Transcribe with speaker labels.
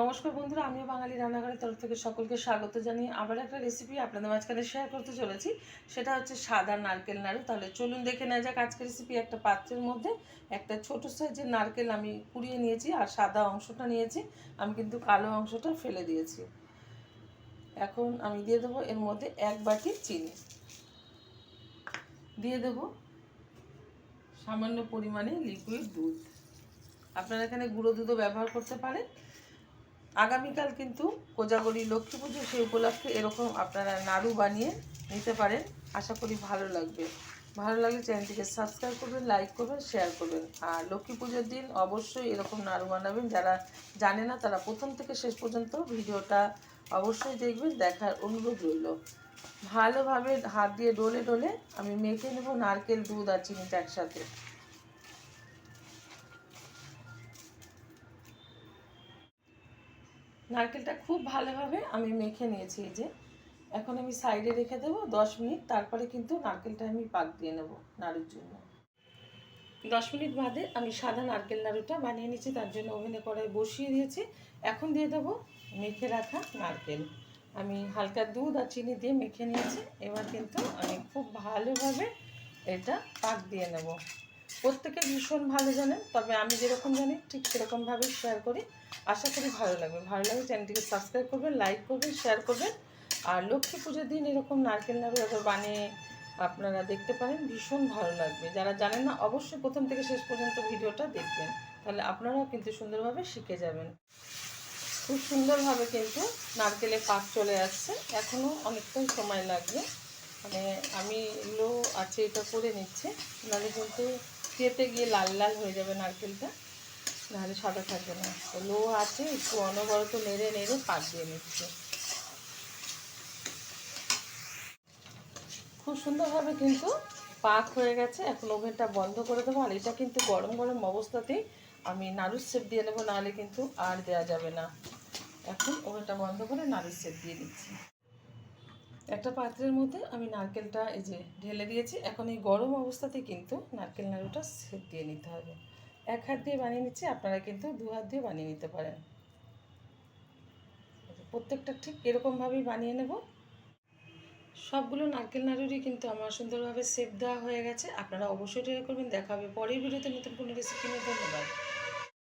Speaker 1: নমস্কার বন্ধুরা, আমিও বাঙালি রান্নাঘরের তরফ থেকে সকলকে স্বাগত জানিয়ে আবার একটা রেসিপি আপনাদের মাঝখানে শেয়ার করতে চলেছি। সেটা হচ্ছে সাদা নারকেল নাড়ু। তাহলে চলুন দেখে নেওয়া যাক আজকের রেসিপি একটা পাত্রের মধ্যে। একটা ছোটো সাইজের নারকেল আমি কুড়িয়ে নিয়েছি আর সাদা অংশটা নিয়েছি। আমি কিন্তু কালো অংশটা ফেলে দিয়েছি। এখন আমি দিয়ে দেবো এর মধ্যে এক বাটি চিনি। দিয়ে দেবো সামান্য পরিমাণে লিকুইড দুধ। আপনারা এখানে গুঁড়ো দুধও ব্যবহার করতে পারেন। আগামীকাল কিন্তু কোজাগরি লক্ষ্মী পুজো সেই উপলক্ষে এরকম আপনারা নাড়ু বানিয়ে নিতে পারেন। আশা করি ভালো লাগবে। ভালো লাগলে চ্যানেলটিকে সাবস্ক্রাইব করবেন, লাইক করবেন, শেয়ার করবেন। আর লক্ষ্মী পুজোর দিন অবশ্যই এরকম নাড়ু বানাবেন। যারা জানে না তারা প্রথম থেকে শেষ পর্যন্ত ভিডিওটা অবশ্যই দেখবেন, দেখার অনুরোধ রইল। ভালোভাবে হাত দিয়ে ডলে ডলে আমি মেখে নেব নারকেল, দুধ আর চিনিটা একসাথে। নারকেলটা খুব ভালোভাবে আমি মেখে নিয়েছি এই যে। এখন আমি সাইডে রেখে দেবো দশ মিনিট, তারপরে কিন্তু নারকেলটা আমি পাক দিয়ে নেব নাড়ুর জন্য। দশ মিনিট বাদে আমি সাদা নারকেল নাড়ুটা বানিয়ে নিয়েছি, তার জন্য ওভেনে কড়াই বসিয়ে দিয়েছি। এখন দিয়ে দেবো মেখে রাখা নারকেল। আমি হালকা দুধ আর চিনি দিয়ে মেখে নিয়েছি, এবার কিন্তু আমি খুব ভালোভাবে এটা পাক দিয়ে নেব। প্রত্যেকে ভীষণ ভালো জানেন, তবে আমি যেরকম জানি ঠিক সেরকমভাবে শেয়ার করি। আশা করি ভালো লাগবে। ভালো লাগলে চ্যানেলটিকে সাবস্ক্রাইব করবেন লাইক করবেন শেয়ার করবেন। আর লক্ষ্মী পুজোর দিন এরকম নারকেল নাড়ু একবার বানিয়ে আপনারা দেখতে পারেন, ভীষণ ভালো লাগবে। যারা জানেন না, অবশ্যই প্রথম থেকে শেষ পর্যন্ত ভিডিওটা দেখবেন। তাহলে আপনারাও কিন্তু সুন্দরভাবে শিখে যাবেন। খুব সুন্দরভাবে কিন্তু নারকেলে পাক চলে আসছে। এখনও অনেকটাই সময় লাগবে। মানে আমি লো আছে এটা করে নিচ্ছে। নাহলে কিন্তু খেতে গিয়ে লাল লাল হয়ে যাবে নারকেলটা। নাহলে সাদা থাকবে না। তো লো আছে, একটু অনবরত নেড়ে নেড়ে পাক দিয়ে নিচ্ছে। খুব সুন্দরভাবে কিন্তু পাক হয়ে গেছে। এখন ওভেনটা বন্ধ করে দেবো। আর এটা কিন্তু গরম গরম অবস্থাতেই আমি নাড়ুর সেপ দিয়ে নেব, নাহলে কিন্তু আর দেওয়া যাবে না। এখন ওভেনটা বন্ধ করে নাড়ুর সেপ দিয়ে দিচ্ছি একটা পাত্রের মধ্যে আমি নারকেলটা এই যে ঢেলে দিয়েছি। এখন এই গরম অবস্থাতে কিন্তু নারকেল নাড়ুটা সেপ দিয়ে নিতে হবে। এক হাত দিয়ে বানিয়ে নিচ্ছি, আপনারা কিন্তু দু হাত দিয়ে বানিয়ে নিতে পারেন। প্রত্যেকটা ঠিক এরকমভাবেই বানিয়ে নেব। সবগুলো নারকেল নাড়ুরই কিন্তু আমার সুন্দরভাবে সেপ দেওয়া হয়ে গেছে। আপনারা অবশ্যই ট্রাই করবেন, দেখা হবে পরের ভিডিওতে নতুন কোনো রেসিপি নিয়ে। ধন্যবাদ।